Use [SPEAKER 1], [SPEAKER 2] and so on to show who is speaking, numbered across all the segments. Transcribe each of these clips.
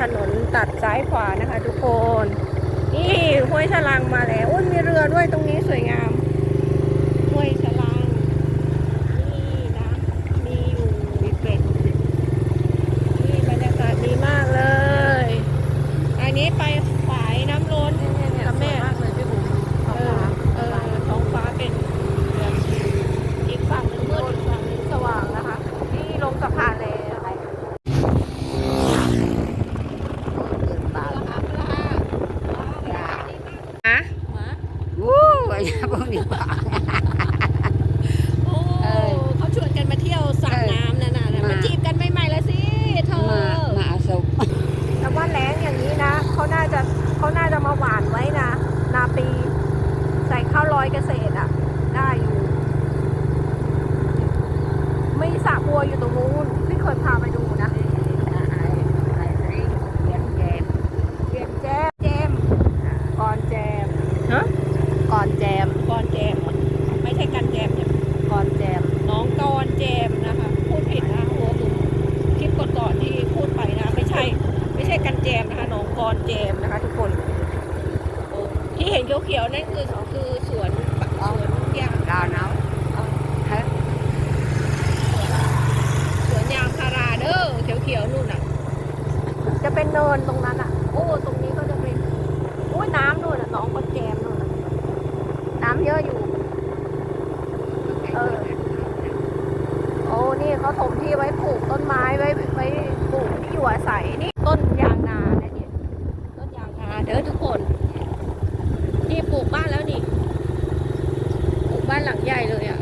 [SPEAKER 1] ถนนตัดซ้ายขวานะคะ ทุกคน นี่ห้วยฉลังมาแล้วอุ้ยมีเรือด้วยตรงนี้สวยงามาเด้อ
[SPEAKER 2] ทุก
[SPEAKER 1] คน
[SPEAKER 2] นี่
[SPEAKER 1] ปลูกบ้านแล้วนี่ ปลูกบ้านหลังใหญ่เลยอะ่ะ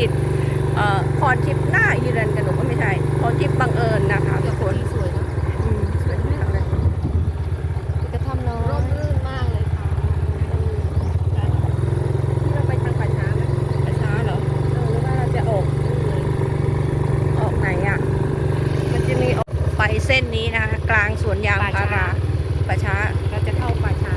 [SPEAKER 1] ดิตพรทิพย์หน้าอีรันกระหนูก็ไม่ใช่พรทิพย์บังเอิญนะคะทุกคน
[SPEAKER 2] สวยนะ
[SPEAKER 1] สวยมากเลย
[SPEAKER 2] กะทำน้อย
[SPEAKER 1] ร่มรื่นมากเลยค่ะที่เราไปทางป่าช้าไหมป่าช้าเหรอหรือว่าเราจะออกออกไหนอะมันจะมีออกไปเส้นนี้นะคะกลางสวนยางพาราป่าช้า
[SPEAKER 2] เราจะเข้าป่าช้า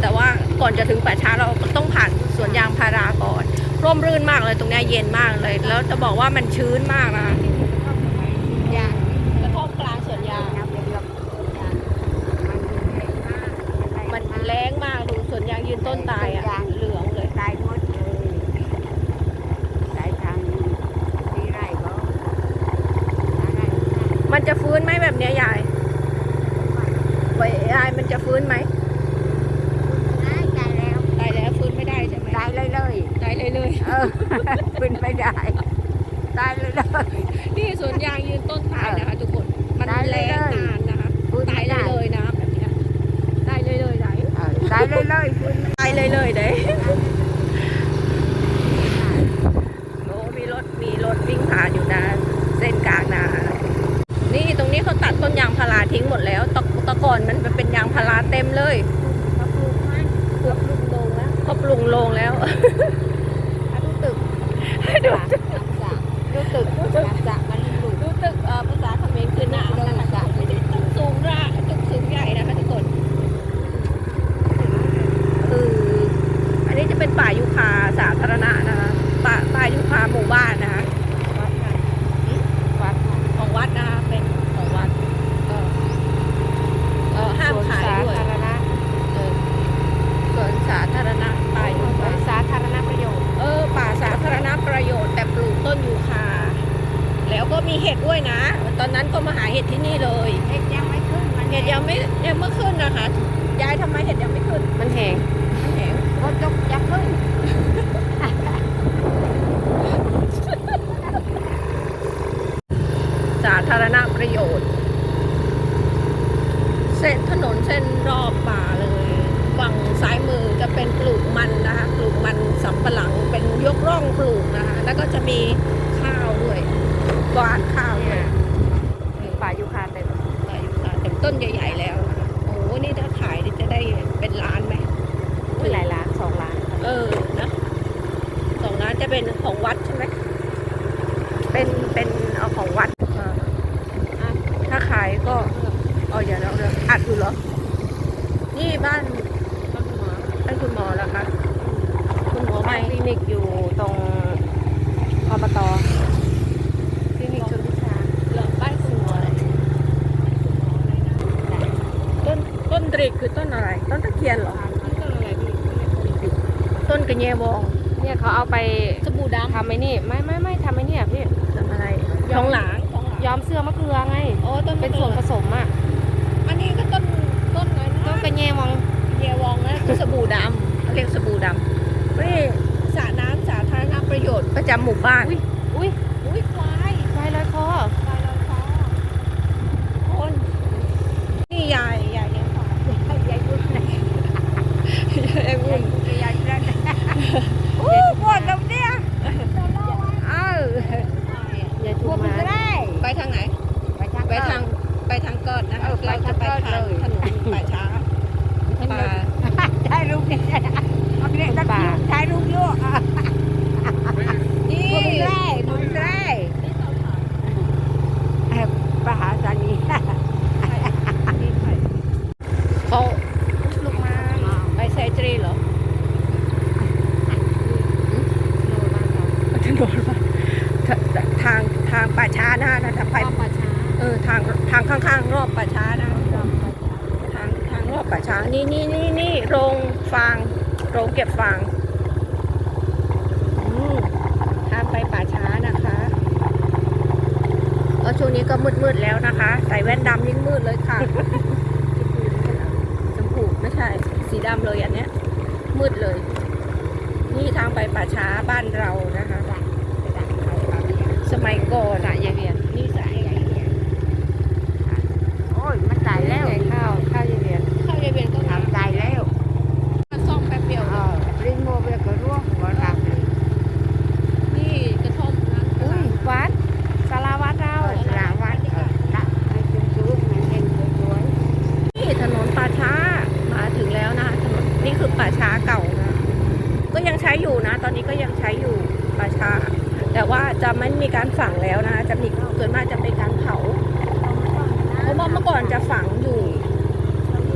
[SPEAKER 1] แต่ว่าก่อนจะถึงป่าช้าเราต้องผ่านสวนยางพาราก่อน ร่มรื่นมากเลยตรงนี้เย็นมากเลย แล้วจะบอกว่ามันชื้นมากนะ อ
[SPEAKER 2] เป็นไปได้ ตายเลยเลย
[SPEAKER 1] นี่สวนยางยืนต้นตายนะคะทุกคน มัน
[SPEAKER 2] เล
[SPEAKER 1] แรงนานนะคะ
[SPEAKER 2] พูไม่
[SPEAKER 1] ตายเลยเลยนะแบบนี้ยตายเลยเลยไหน
[SPEAKER 2] เออตายเลยเลยคุณไม่
[SPEAKER 1] ตายเลยเลยเด้โอ้มีรถมีรถวิ่งผ่านอยู่นะ เส้นกลางนานี่ตรงนี้เขาตัดต้นยางพาราทิ้งหมดแล้วตะตะก่อนมันเป็นยางพาราเต็มเลย
[SPEAKER 2] ปลูกไหม
[SPEAKER 1] ปลูกลงแล้วเขาปลุกโรงแล้ว
[SPEAKER 2] มีเห็
[SPEAKER 1] ด
[SPEAKER 2] ด้วยนะ
[SPEAKER 1] ตอนนั้นก็มาหาเห็ดที่นี่เลยเห็
[SPEAKER 2] ดยังไม่
[SPEAKER 1] ขึ้นมันเห็ดยังไม่ยังไม่ขึ้นนะคะยายทำไมเห็ดยังไม่ขึ้น
[SPEAKER 3] มันแหง
[SPEAKER 1] มันแหง
[SPEAKER 2] รถยกยังขึ้น
[SPEAKER 1] สาธารณประโยชน์ เส้นถนนเส้นรอบป่าเลยฝั่งซ้ายมือจะเป็นปลูกมันนะคะ ปลูกมันสำปะหลังเป็นยกร่องปลูกนะคะ แล้วก็จะมี กวาดข้าวด้วย
[SPEAKER 3] ป่ายูคาเต็ม
[SPEAKER 1] อายุค่ะแต่ต้นใหญ่ๆแล้วนะคะโอ้โหนี่ถ้าขายนี่จะได้เป็นล้านไหม
[SPEAKER 3] หลายล้านสองล้าน
[SPEAKER 1] เออนะสองล้านจะเป็นของวัดใช่ไหมเป็นเป็นเอาของวัดอ่าอะถ้าขายก็เอาอย่าเราเรื่องอัดอยู่เหรอ นี่บ้านบ้านคุณหมอแล้วคะคุณหมอ
[SPEAKER 3] ไป
[SPEAKER 1] ไม่
[SPEAKER 3] คลินิกอยู่ตรงอบตคลินิกชนทิชา
[SPEAKER 1] เหรอบ้านคุณหมออะไรต้นต้นต รีกคือต้นอะไร ต้นตะเคียนเหรอ ต้นกระเยบอง
[SPEAKER 3] เนี่ยเขาเอาไป
[SPEAKER 1] สบู่ดำ
[SPEAKER 3] ทำไอ้นี่ ไม่ไม่ไม่ทำไอ้เนี่ยพี่
[SPEAKER 1] ทำอะไรทองหลางทองหลาง
[SPEAKER 3] ย้อมเสื้อมะเกลือไง
[SPEAKER 1] โอ้ต้น
[SPEAKER 3] เป็นส่วนผสมอะ
[SPEAKER 1] อันนี้ก็ต้นต้นอะไรนะ
[SPEAKER 3] ต้นกระเยมอง
[SPEAKER 1] เยวองนะคือสบู่ดำเขาเรียกสบู่ดำนี่สระน้ำสาธารณประโยชน์ประจำหมู่บ้าน
[SPEAKER 3] อุ้ยอุ้ย
[SPEAKER 1] อุ้ยควาย
[SPEAKER 3] ควายลอยคอ
[SPEAKER 1] ควายลอยคอคนนี่ยายยายเลี้ยงควาย
[SPEAKER 2] ยายรุ่นนะ
[SPEAKER 1] ยาย เอ็ง
[SPEAKER 2] ยาย
[SPEAKER 1] อุ่น
[SPEAKER 2] รุ่นยายรุ่น
[SPEAKER 1] โอ้ปวดตรงเนี้ยเอ้า
[SPEAKER 3] อย่า
[SPEAKER 2] พ
[SPEAKER 3] ถู
[SPEAKER 2] ว
[SPEAKER 3] ก
[SPEAKER 2] กมัน
[SPEAKER 3] มา
[SPEAKER 2] ก็ได้
[SPEAKER 1] ไปทางไหน
[SPEAKER 2] ไปทาง
[SPEAKER 1] ไปทางไปทางก้อนนะคะ
[SPEAKER 2] เรา
[SPEAKER 1] จะไป
[SPEAKER 2] ทางก้อน
[SPEAKER 1] ทา
[SPEAKER 2] ย
[SPEAKER 1] ถนนป่าช้าป่า
[SPEAKER 2] ใช่ลูกเนี่ยเอาไปเลยตะคิวใช่ลูกยั่วอะ
[SPEAKER 1] นี่
[SPEAKER 2] ได้พวกมันได้เอ่อปหาสานี
[SPEAKER 1] เขา
[SPEAKER 3] ลูกไม้
[SPEAKER 1] ไปไซตรีเหรอ
[SPEAKER 3] โนบ้านเรา
[SPEAKER 1] ถนนว่าทางทางป่าช้านะถ้าไป
[SPEAKER 3] ป้าป่าช้า
[SPEAKER 1] เออทางทางข้างๆ รอบป่าช้านะทางทางรอบป่าช้านี่นี่นี่นี่โรงฟางโรง เก็บฟางอืมทางไปป่าช้านะคะก็ช่วงนี้ก็มืดๆแล้วนะคะ ใส่แว่นดำยิ่งมืดเลยค่ะชมพูไม่ใช่ สีดำเลยอันเนี้ย มืดเลย นี่ทางไปป่าช้าบ้านเรานะคะ สมัยก่อน
[SPEAKER 3] สระยายเวียน
[SPEAKER 1] แต่ว่าจะไม่
[SPEAKER 2] มีการ
[SPEAKER 3] ฝังแล้วนะคะจะมีส่วน
[SPEAKER 1] มากจะเป็นกา
[SPEAKER 2] รเผาเพ
[SPEAKER 1] ราะ
[SPEAKER 3] ว่าเมื่
[SPEAKER 2] อก่อนจะฝังอยู่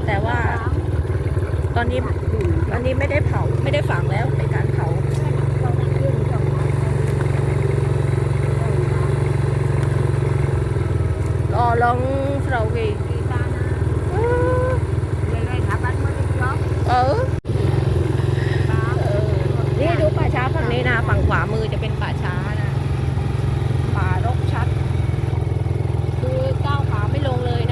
[SPEAKER 1] แต่ว่า ตอนนี้ตอนนี้ไม่ได้เผาไม่ได้ฝังแล้วเป็นการเผาก็ลองเราเองเออ ช้าฝั่งนี้นะฝั่งขวามือจะเป็นป่าช้านะป่ารกชัด คือก้าวขาไม่ลงเลยนะ